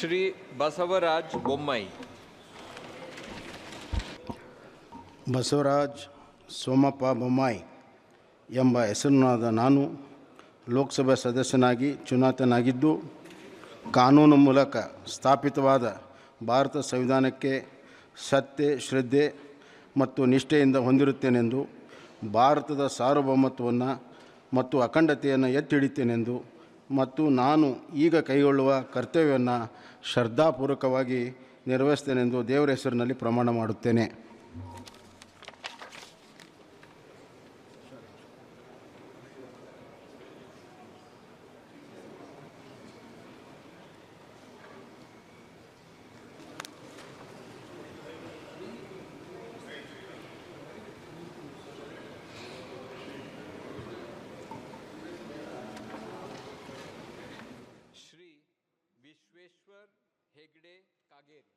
ಶ್ರೀ ಬಸವರಾಜ್ ಬೊಮ್ಮಾಯಿ. ಬಸವರಾಜ್ ಸೋಮಪ್ಪ ಬೊಮ್ಮಾಯಿ ಎಂಬ ಹೆಸರಿನಾದ ನಾನು ಲೋಕಸಭೆ ಸದಸ್ಯನಾಗಿ ಚುನಾತನಾಗಿದ್ದು, ಕಾನೂನು ಮೂಲಕ ಸ್ಥಾಪಿತವಾದ ಭಾರತ ಸಂವಿಧಾನಕ್ಕೆ ಸತ್ಯ, ಶ್ರದ್ಧೆ ಮತ್ತು ನಿಷ್ಠೆಯಿಂದ ಹೊಂದಿರುತ್ತೇನೆಂದು, ಭಾರತದ ಸಾರ್ವಭೌಮತ್ವವನ್ನು ಮತ್ತು ಅಖಂಡತೆಯನ್ನು ಎತ್ತಿ ಹಿಡಿತೇನೆಂದು ಮತ್ತು ನಾನು ಈಗ ಕೈಗೊಳ್ಳುವ ಕರ್ತವ್ಯವನ್ನು ಶ್ರದ್ಧಾಪೂರ್ವಕವಾಗಿ ನಿರ್ವಹಿಸ್ತೇನೆಂದು ದೇವರ ಹೆಸರಿನಲ್ಲಿ ಪ್ರಮಾಣ ಮಾಡುತ್ತೇನೆ. योगेश्वर हेगड़े कागेरी।